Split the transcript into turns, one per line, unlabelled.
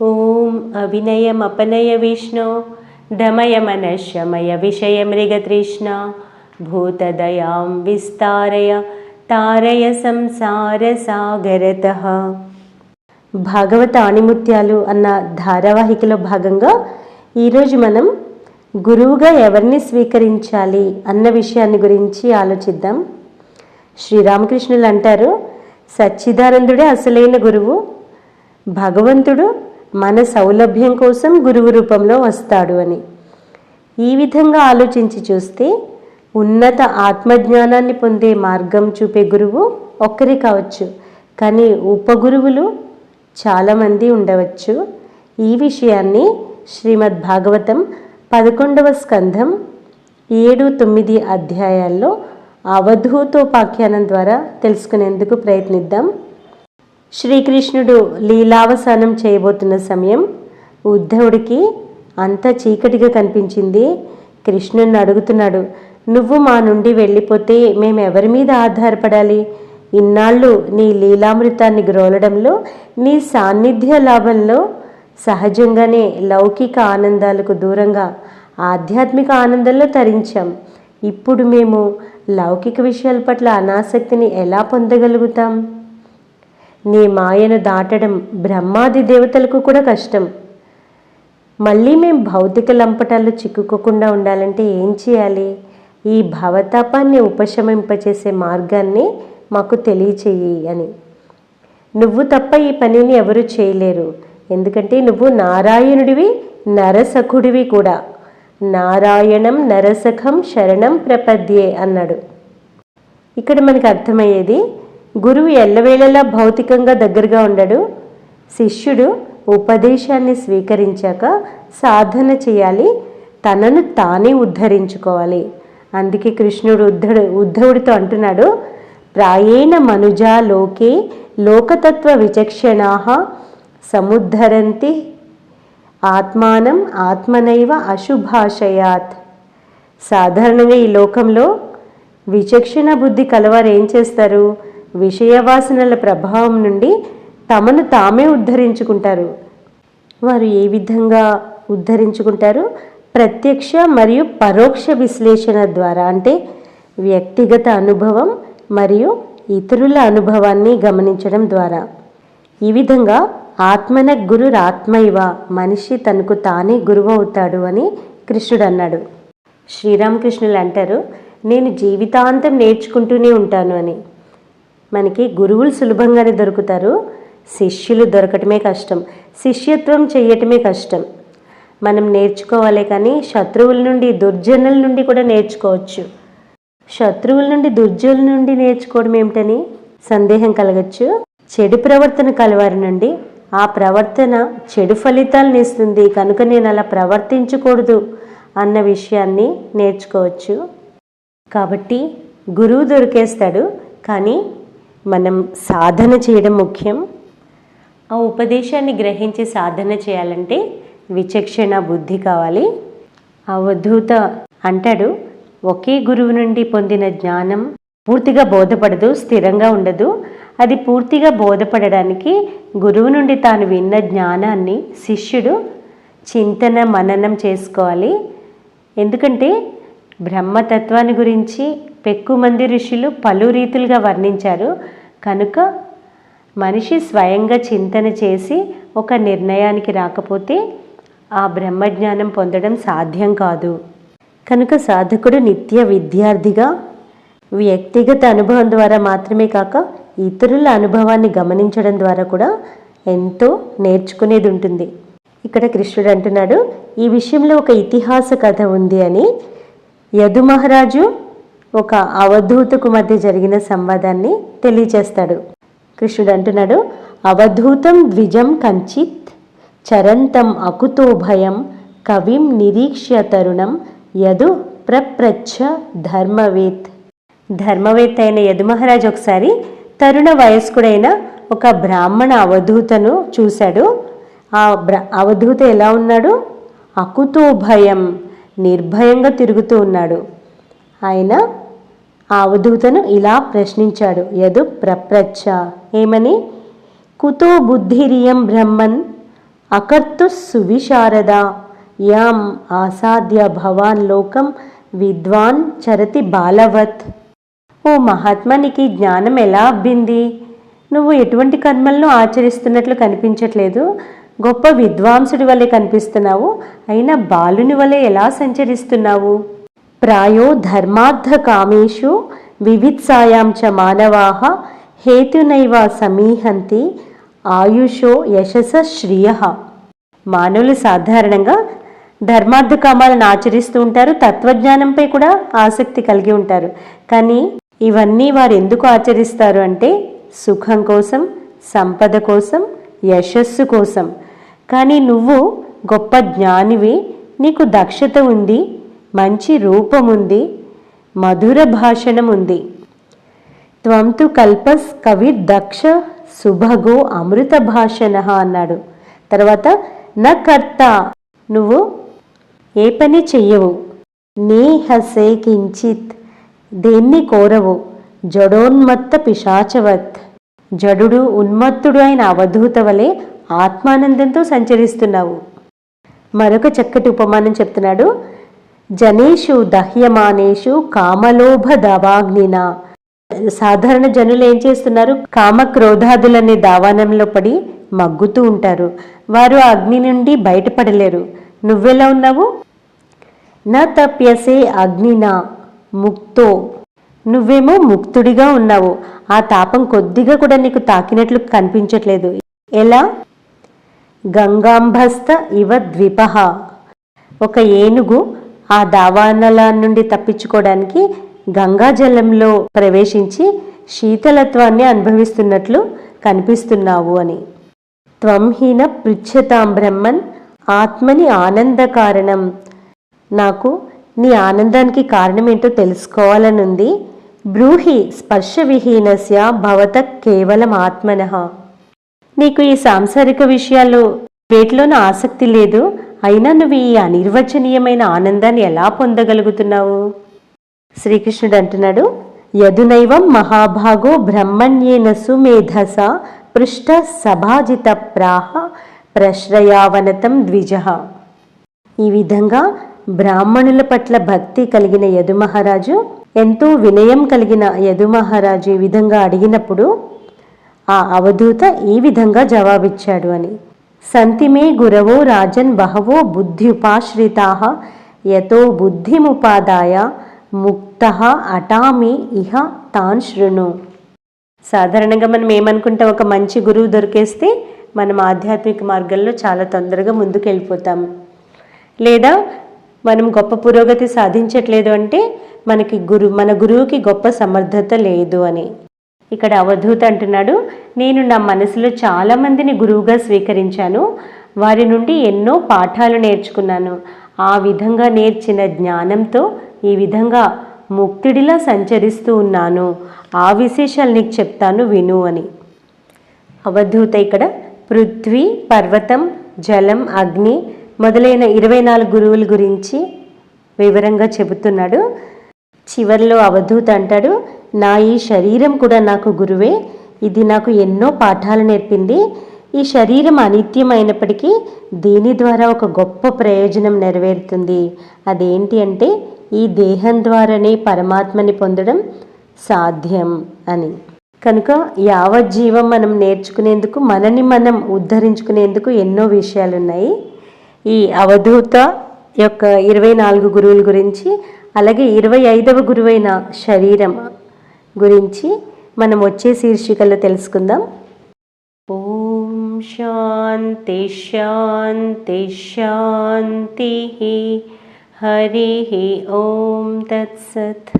ఓం అవినయం అపనయ విష్ణు దమయ మనశమయ విషయ మృగతృష్ణ భూతదయాం విస్తారయ తారయ సంసార సాగరత. భాగవత ఆణిముత్యాలు అన్న ధారావాహికలో భాగంగా ఈరోజు మనం గురువుగా ఎవరిని స్వీకరించాలి అన్న విషయాన్ని గురించి ఆలోచిద్దాం. శ్రీరామకృష్ణులు అంటారు సచ్చిదానందుడే అసలైన గురువు భగవంతుడు మన సౌలభ్యం కోసం గురువు రూపంలో వస్తాడు అని. ఈ విధంగా ఆలోచించి చూస్తే ఉన్నత ఆత్మజ్ఞానాన్ని పొందే మార్గం చూపే గురువు ఒక్కరే కావచ్చు. కానీ ఉపగురువులు చాలామంది ఉండవచ్చు. ఈ విషయాన్ని శ్రీమద్ భాగవతం పదకొండవ స్కంధం ఏడు తొమ్మిది అధ్యాయాల్లో అవధూతోపాఖ్యానం ద్వారా తెలుసుకునేందుకు ప్రయత్నిద్దాం. శ్రీకృష్ణుడు లీలావసానం చేయబోతున్న సమయం ఉద్ధవుడికి అంత చీకటిగా కనిపించింది. కృష్ణుని అడుగుతున్నాడు నువ్వు మా నుండి వెళ్ళిపోతే మేము ఎవరి మీద ఆధారపడాలి? ఇన్నాళ్ళు నీ లీలామృతాన్ని గ్రోలడంలో నీ సాన్నిధ్య లాభంలో సహజంగానే లౌకిక ఆనందాలకు దూరంగా ఆధ్యాత్మిక ఆనందంలో తరించాం. ఇప్పుడు మేము లౌకిక విషయాల పట్ల అనాసక్తిని ఎలా పొందగలుగుతాం? నీ మాయను దాటడం బ్రహ్మాది దేవతలకు కూడా కష్టం. మళ్ళీ మేము భౌతిక లంపటాల్లో చిక్కుకోకుండా ఉండాలంటే ఏం చేయాలి? ఈ భవతాపాన్ని ఉపశమింపచేసే మార్గాన్ని మాకు తెలియచేయి అని. నువ్వు తప్ప ఈ పనిని ఎవరు చేయలేరు. ఎందుకంటే నువ్వు నారాయణుడివి నరసఖుడివి కూడా. నారాయణం నరసఖం శరణం ప్రపద్యే అన్నాడు. ఇక్కడ మనకు అర్థమయ్యేది గురువు ఎల్లవేళలా భౌతికంగా దగ్గరగా ఉండడు. శిష్యుడు ఉపదేశాన్ని స్వీకరించాక సాధన చేయాలి. తనను తానే ఉద్ధరించుకోవాలి. అందుకే కృష్ణుడు ఉద్ధడు ఉద్ధవుడితో అంటున్నాడు ప్రాయేణ మనుజా లోకే లోకతత్వ విచక్షణా సముద్ధరంతి ఆత్మానం ఆత్మనైవ అశుభాషయాత్ సాధారణంగా ఈ లోకంలో విచక్షణ బుద్ధి కలవారు ఏం చేస్తారు? విషయవాసనల ప్రభావం నుండి తమను తామే ఉద్ధరించుకుంటారు. వారు ఏ విధంగా ఉద్ధరించుకుంటారు? ప్రత్యక్ష మరియు పరోక్ష విశ్లేషణ ద్వారా అంటే వ్యక్తిగత అనుభవం మరియు ఇతరుల అనుభవాన్ని గమనించడం ద్వారా. ఈ విధంగా ఆత్మన గురురాత్మైవ మనిషి తనకు తానే గురువు అవుతాడు అని కృష్ణుడు అన్నాడు. శ్రీరామకృష్ణులు అంటారు నేను జీవితాంతం నేర్చుకుంటూనే ఉంటాను అని. మనకి గురువులు సులభంగానే దొరుకుతారు. శిష్యులు దొరకటమే కష్టం. శిష్యత్వం చేయటమే కష్టం. మనం నేర్చుకోవాలి కానీ శత్రువుల నుండి దుర్జనుల నుండి కూడా నేర్చుకోవచ్చు. శత్రువుల నుండి దుర్జనుల నుండి నేర్చుకోవడం ఏమిటని సందేహం కలగచ్చు. చెడు ప్రవర్తన కలవారి నుండి. ఆ ప్రవర్తన చెడు ఫలితాలను ఇస్తుంది కనుక నేను అలా ప్రవర్తించకూడదు అన్న విషయాన్ని నేర్చుకోవచ్చు. కాబట్టి గురువు దొరికేస్తాడు. కానీ మనం సాధన చేయడం ముఖ్యం. ఆ ఉపదేశాన్ని గ్రహించి సాధన చేయాలంటే విచక్షణ బుద్ధి కావాలి. అవధూత అంటాడు ఒకే గురువు నుండి పొందిన జ్ఞానం పూర్తిగా బోధపడదు స్థిరంగా ఉండదు. అది పూర్తిగా బోధపడడానికి గురువు నుండి తాను విన్న జ్ఞానాన్ని శిష్యుడు చింతన మననం చేసుకోవాలి. ఎందుకంటే బ్రహ్మతత్వాన్ని గురించి పెక్కు మంది ఋషులు పలు రీతులుగా వర్ణించారు. కనుక మనిషి స్వయంగా చింతన చేసి ఒక నిర్ణయానికి రాకపోతే ఆ బ్రహ్మజ్ఞానం పొందడం సాధ్యం కాదు. కనుక సాధకుడు నిత్య విద్యార్థిగా వ్యక్తిగత అనుభవం ద్వారా మాత్రమే కాక ఇతరుల అనుభవాన్ని గమనించడం ద్వారా కూడా ఎంతో నేర్చుకునేది ఉంటుంది. ఇక్కడ కృష్ణుడు అంటున్నాడు ఈ విషయంలో ఒక ఇతిహాస కథ ఉంది అని. యదు మహారాజు ఒక అవధూతకు మధ్య జరిగిన సంవాదాన్ని తెలియచేస్తాడు కృష్ణుడు అంటున్నాడు అవధూతం ద్విజం కంచిత్ చరంతం అకుతో భయం కవిం నిరీక్ష్య తరుణం యదు ప్రప్రచ్ఛ ధర్మవేత్. ధర్మవేత్త అయిన యదుమహారాజు ఒకసారి తరుణ వయస్కుడైన ఒక బ్రాహ్మణ అవధూతను చూశాడు. ఆ బ్ర అవధూత ఎలా ఉన్నాడు? అకుతో భయం నిర్భయంగా తిరుగుతూ ఉన్నాడు. ఆయన ఆ అవధూతను ఇలా ప్రశ్నించాడు. యదు ప్రప్రచ్ఛ ఏమని? కుతో బుద్ధిరియం బ్రహ్మన్ అకర్తు సువిశారద. యాం ఆసాద్య భవాన్ లోకం విద్వాన్ చరతి బాలవత్. ఓ మహాత్మా నీకు జ్ఞానం ఎలా అబ్బింది? నువ్వు ఎటువంటి కర్మలను ఆచరిస్తున్నట్లు కనిపించట్లేదు. గొప్ప విద్వాంసుడి వలె కనిపిస్తున్నావు? అయినా బాలుని వలె ఎలా సంచరిస్తున్నావు? ప్రాయో ధర్మార్థ కామేషు వివిత్సాయాం చ మానవాహ హేతునైవ సమీహంతి ఆయుషో యశస శ్రియ. మానవులు సాధారణంగా ధర్మార్థ కామాలను ఆచరిస్తూ ఉంటారు తత్వజ్ఞానంపై కూడా ఆసక్తి కలిగి ఉంటారు. కానీ ఇవన్నీ వారు ఎందుకు ఆచరిస్తారు అంటే సుఖం కోసం సంపద కోసం యశస్సు కోసం. కానీ నువ్వు గొప్ప జ్ఞానివి నీకు దక్షత ఉంది మంచి రూపం ఉంది మధుర భాషణం ఉంది త్వంతు కల్పస్ కవి దక్ష సుభగో అమృత భాషణ అన్నాడు. తర్వాత న కర్త నువ్వు ఏ పని చెయ్యవు? నీ హసే కించిత్ దేన్ని కోరవు? జడోన్మత్త పిశాచవత్. జడుడు ఉన్మత్తుడు అయిన అవధూత వలె ఆత్మానందంతో సంచరిస్తున్నావు. మరొక చక్కటి ఉపమానం చెప్తున్నాడు. జనేషు దహ్యమానేషు కామలోభ దవాగ్నిన. సాధారణ జనులు ఏం చేస్తున్నారు? కామ క్రోధాదులనే దావానంలో పడి మగ్గుతూ ఉంటారు. వారు అగ్ని నుండి బయటపడలేరు. నువ్వెలా ఉన్నావు? నా తప్యసే అగ్నినా ముక్తో. నువ్వేమో ముక్తుడిగా ఉన్నావు. ఆ తాపం కొద్దిగా కూడా నీకు తాకినట్లు కనిపించట్లేదు. ఎలా? గంగాంభస్త ఇవ ద్విపహ. ఒక ఏనుగు ఆ దావానల నుండి తప్పించుకోవడానికి గంగాజలంలో ప్రవేశించి శీతలత్వాన్ని అనుభవిస్తున్నట్లు కనిపిస్తున్నావు అని. త్వంహీన పృచ్ఛతాం బ్రహ్మన్ ఆత్మని ఆనంద కారణం. నాకు నీ ఆనందానికి కారణమేంటో తెలుసుకోవాలనుంది. బ్రూహి స్పర్శ విహీనస్య భవత కేవలం ఆత్మనః. నీకు ఈ సాంసారిక విషయాలు వేటిలోనూ ఆసక్తి లేదు? అయినా నువ్వు ఈ అనిర్వచనీయమైన ఆనందాన్ని ఎలా పొందగలుగుతున్నావు? శ్రీకృష్ణుడు అంటున్నాడు యదునైవం మహాభాగో బ్రహ్మణ్యేన సుమేధస పృష్ట సభాజిత ప్రాహ ప్రశ్రయావనతం ద్విజ. ఈ విధంగా బ్రాహ్మణుల పట్ల భక్తి కలిగిన యదుమహారాజు ఎంతో వినయం కలిగిన యదుమహారాజు ఈ విధంగా అడిగినప్పుడు ఆ అవధూత ఈ విధంగా జవాబిచ్చాడు అని. సంతిమే గురవో రాజన్ బహవో బుద్ధ్యుపాశ్రితా యతో బుద్ధిముపాదాయ ముక్త అటామి ఇహ తాన్ శృణు. సాధారణంగా మనం ఏమనుకుంటాం ఒక మంచి గురువు దొరికేస్తే మనం ఆధ్యాత్మిక మార్గంలో చాలా తొందరగా ముందుకు వెళ్ళిపోతాం లేదా మనం గొప్ప పురోగతి సాధించట్లేదు అంటే మనకి గురు మన గురువుకి గొప్ప సమర్థత లేదు అని. ఇక్కడ అవధూత అంటున్నాడు నేను నా మనసులో చాలామందిని గురువుగా స్వీకరించాను. వారి నుండి ఎన్నో పాఠాలు నేర్చుకున్నాను. ఆ విధంగా నేర్చిన జ్ఞానంతో ఈ విధంగా ముక్తుడిలా సంచరిస్తూ ఉన్నాను. ఆ విశేషాలు నీకు చెప్తాను విను అని. అవధూత ఇక్కడ పృథ్వీ పర్వతం జలం అగ్ని మొదలైన ఇరవై నాలుగు గురువుల గురించి వివరంగా చెబుతున్నాడు. చివరిలో అవధూత అంటాడు నా ఈ శరీరం కూడా నాకు గురువే. ఇది నాకు ఎన్నో పాఠాలు నేర్పింది. ఈ శరీరం అనిత్యమైనప్పటికీ దీని ద్వారా ఒక గొప్ప ప్రయోజనం నెరవేరుతుంది. అదేంటి అంటే ఈ దేహం ద్వారానే పరమాత్మని పొందడం సాధ్యం అని. కనుక యావజ్జీవం మనం నేర్చుకునేందుకు మనని మనం ఉద్ధరించుకునేందుకు ఎన్నో విషయాలు ఉన్నాయి ఈ అవధూత యొక్క ఇరవై నాలుగు గురువుల గురించి అలాగే ఇరవై ఐదవ గురువైన శరీరం గురించి మనం వచ్చే శీర్షికలో తెలుసుకుందాం. ఓం శాంతి శాంతి శాంతి. హరి. ఓం తత్సత్.